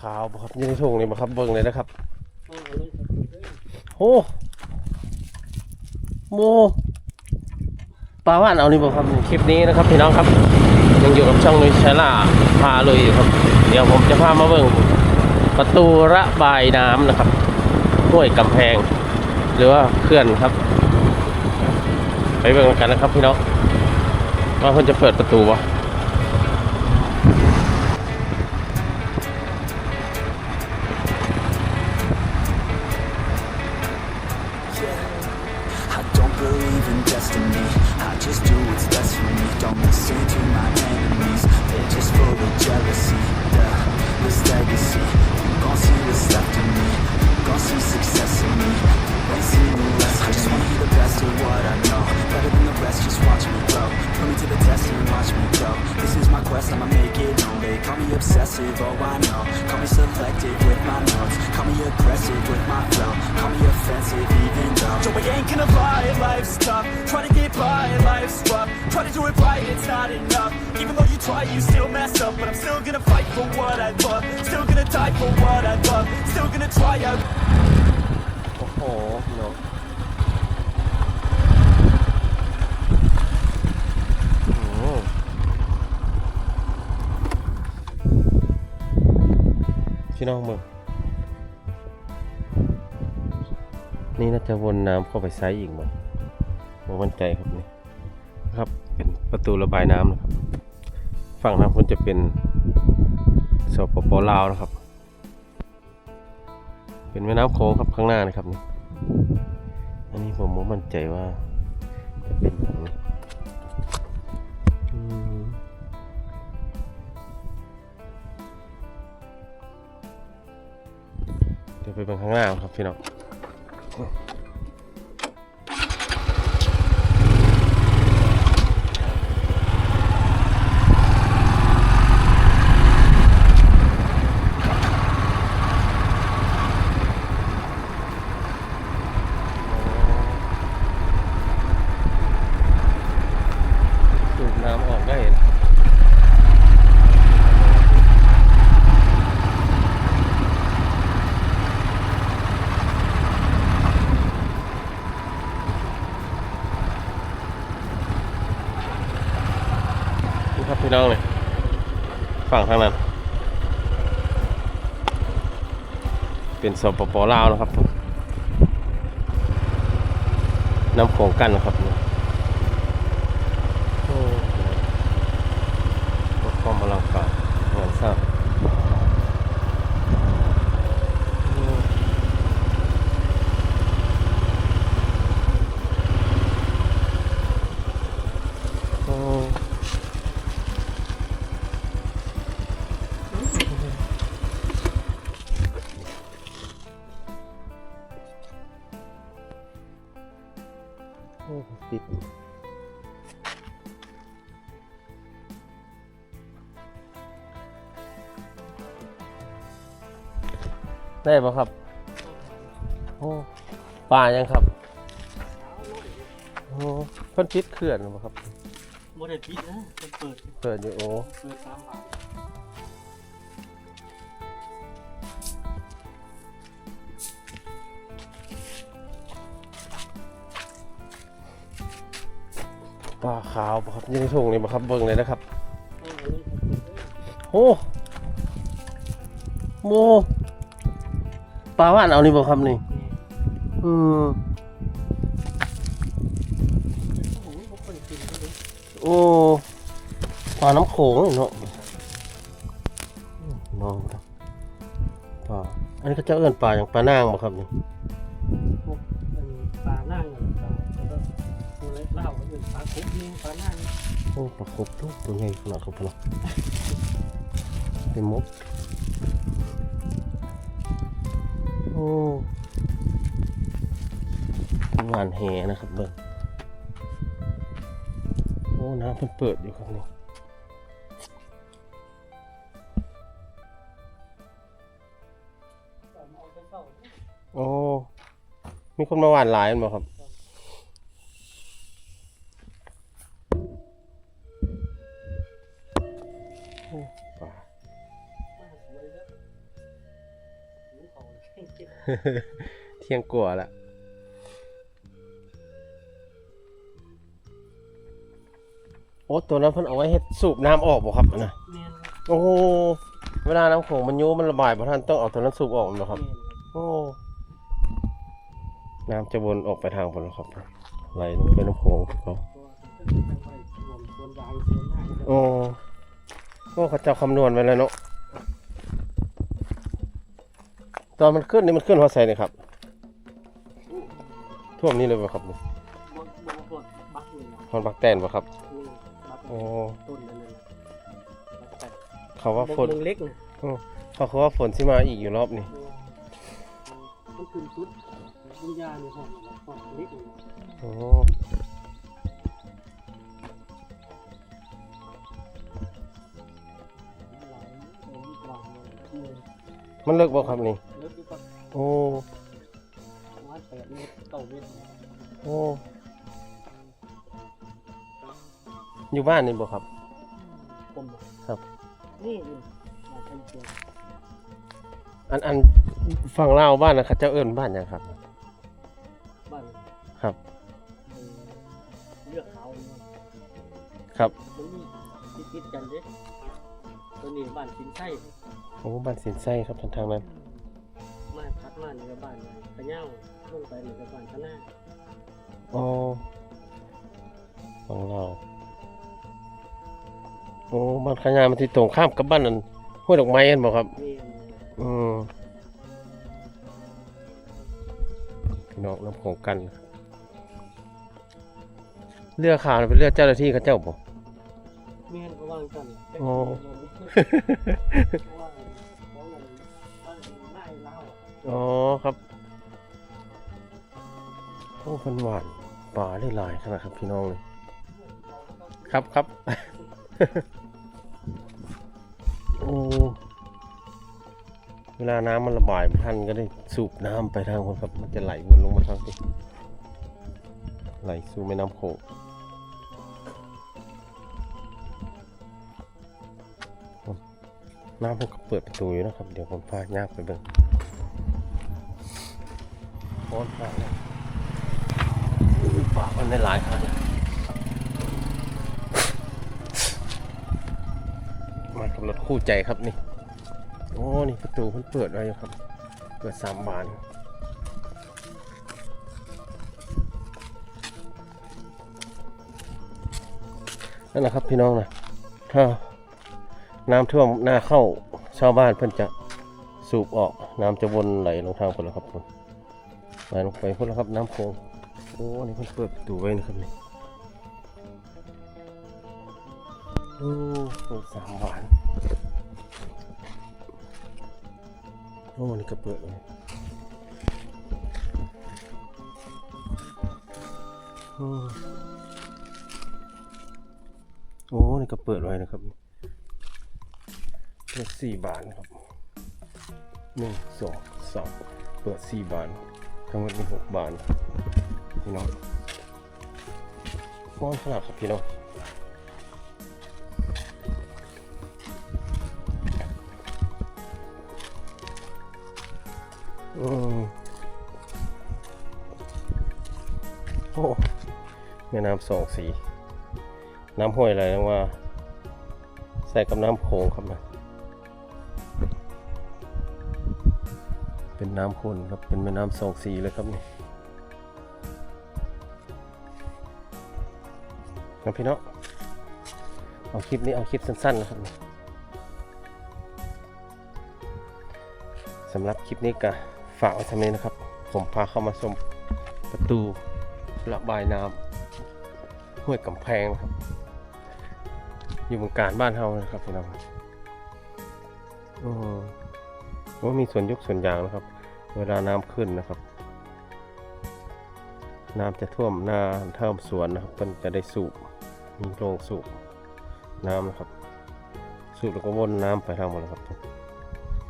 ขาวบ่ครับยังในถุงนี่บ่ครับเบิ่งเลยนะครับเอาเลยครับเด้อโอ้โมปลาว่านเอานี่บ่ครับคลิปนี้นะครับพี่น้องครับ ยังอยู่กับช่องนุ้ยชาล่าพาเลยอยู่ครับ เดี๋ยวผมจะพามาเบิ่งประตูระบายน้ำนะครับห้วยกำแพง หรือว่าเขื่อนครับ ไปเบิ่งกันนะครับพี่น้องว่าเพิ่นจะเปิดประตูบ่ I don't miss do it right, it's not enough Even though you try, you still mess up But I'm still gonna fight for what I love Still gonna die for what I love Still gonna try out โอ้โหเนาะพี่น้องมึงนี่น่าจะวนน้ำเข้าไปไซส์อีกมั้งผมมั่นใจครับนี่ครับ ประตูระบายน้ำนะครับ ฝั่งน้ำคนจะเป็นสปปลาวนะครับ เป็นแม่น้ำโค้งครับข้างหน้านะครับนี่อันนี้ผมม่มั่นใจว่าจะเป็นแบบนี้เดี๋ยวไปเป็นข้างหน้าครับพี่น้องสูบน้ำออกได้นะนี่ครับพี่น้องเลยฝั่งทางนั้น เป็นสปปลาวนะครับน้ำโขงกันนะครับ ได้ปะครับ โอ้ปลายังครับ โอ้เพิ่นปิดเขื่อนปะครับบ่ได้ปิดนะเพิ่นเปิด เปิดอยู่โอ้เปิดตามบานปลาขาวปะครับอยังในถุงนี่ปะครับเบิ่งเลยนะครับเอาเลยครับเด้อโอ้โม ปลาว่านเอานี่ปะครับนี่นี่อืมโอ้โหบ่ค่อยกินเลยโอ้ปลาน้ำโขงนี่เนาะน้องครับปลาอันนี้ก็จะเอื้อนปลาอย่างปลานางปะครับนี่พวกมันปลานั่งปลาแล้วก็ตัวเล็กเล่าก็เป็นปลาคุกนี่ปลานั่งโอ้ปลาครบทุกตัวใหญ่ขนาดครับพี่น้องเป็นมก โอ้งานแหนะครับเบิ่งโอ้ น้ำเพิ่นเปิดอยู่ครับนี่โอ้ มีคนมาหวานหลายมั้ยครับ เที่ยงกว่าละโอ้ตัวนั้นเพิ่นเอาไว้เฮ็ดสูบน้ำออกบ่ครับอันนะแม่นโอ้โหเวลาน้ำโขงมันโยมันระบายบ่ทันต้องเอาตัวนั้นสูบออกเนาะครับแม่นโอ้น้ำจะวนออกไปทางบนแล้วครับไหลลงไปน้ำโขงเขาเพราะว่าเพิ่นไปรวมส่วนยางส่วนหน้าโอ้โอ้เขาเจ้าคำนวณไว้แล้วเนาะ ตอนมันขึ้นนี่มันขึ้นหัวใส่เลยครับ ท่วมนี่เลยป่ะครับนี่บ่บ่ปลดบักเลยเนาะฮอนบักแตนป่ะครับนี่บักโอ้ ต้นนั่นน่ะบักแตกเขาว่าฝนเบิ่งเล็กนะเขาเขาว่าฝนสิมาอีกอยู่รอบนี้มันขึ้นสุดบุญญาเนี่ยครับปลดเล็กเลยโอ้มันเลิกบ่ครับนี่เลิกอยู่กับ โอ้ประมาณแปดเมตรเก้าเมตรโอ้อยู่บ้านนี่บ่ครับ ผมบอกครับ นี่นี่มาเป็นตัวอันอันฝั่งลาวบ้านนะครับเจ้าเอิ้นบ้านหยังครับ บ้านครับเอ่อเลือกเขาเนี่ยครับ มันมีติดติดๆกันเด้ตัวนี้บ้านสินไส้โอ้บ้านสินไส้ครับทางทางนั้น มาพัดมาในบ้านกระเง่าลงไปในบ้านข้างหน้าอ๋อฝั่งลาโอ้บ้านขยามันที่ตรงข้ามกับบ้านนั้นห้วยดอกไม้กันบ่ครับอืมพี่น้องน้ำของกัน เรือขาวน่ะเป็นเรือเจ้าหน้าที่เขาเจ้าบ่ เมียนก็วางกันโอ้เพราะว่าเพราะว่าบ้านไล่เล่า อ๋อครับโอ้คนหวานป่าได้หลายขนาดครับพี่น้องเลยครับครับโอ้เวลาน้ำมันระบายไม่ทันก็ได้สูบน้ำไปทางคนครับ มันจะไหลวนลงมาทางนี้ไหลสู่แม่น้ำโขงน้ำผมก็เปิดประตูอยู่นะครับ เดี๋ยวผมพายากไปเบิ่ง โอนปากเลยปากมันได้หลายขนาดนี้มากับรถคู่ใจครับนี่ โอ้ นี่ประตูมันเปิดไว้ครับ เปิดสามบานนั่นแหละครับพี่น้องนะถ้าน้ำท่วมหน้าเข้าชาวบ้านเพิ่นจะสูบออกน้ำจะวนไหลลงทางคนละครับผม ไหลลงไปคนและครับน้ำโขงโอ้นี่เพิ่นเปิดประตูไว้นะครับนี่โอ้เปิดสามบานโอ้นี่ก็เปิดเลยโอ้โอ้นี่ก็เปิดไว้นะครับเปิดสี่บานครับหนึ่งสองสามเปิดสี่บาน ทั้งหมดมีหกบานพี่น้องก้อนขนาดครับพี่น้องอืมโอ้แม่น้ำสองสี น้ำห้วยอะไรนะว่า ใส่กับน้ำโขงครับนะ เป็นน้ำข้นครับ เป็นแม่น้ำสองสีเลยครับนี่นะพี่เนาะเอาคลิปนี้เอาคลิปสั้นๆนะครับสำหรับคลิปนี้ก็ฝากไว้ทำนี้นะครับ ผมพาเข้ามาชมประตูระบายน้ำห้วยกำแพงนะครับ อยู่บนการบ้านเฮานะครับพี่น้องอืม ว่ามีส่วนยกส่วนยางนะครับ เวลาน้ำขึ้นนะครับ น้ำจะท่วมหน้าเท่าสวนนะครับมันจะได้สูบมีโรงสูบน้ำนะครับ สูบแล้วก็วนน้ำไปทางหมดนะครับ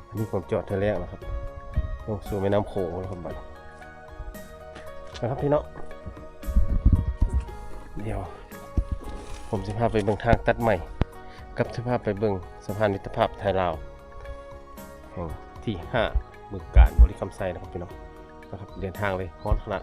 อันนี้ผมจอดเทอแรกนะครับลงสู่แม่น้ำโขงนะครับบัดนะครับพี่เนาะเดี๋ยว ผมจะพาไปเบิ่งทางตัดใหม่ กับจะพาไปเบิ่งสะพานมิตรภาพไทยลาวแห่ง ที่บึงการบริคำไซนะครับพี่น้องนะครับเดินทางเลยฮ้อนขนาด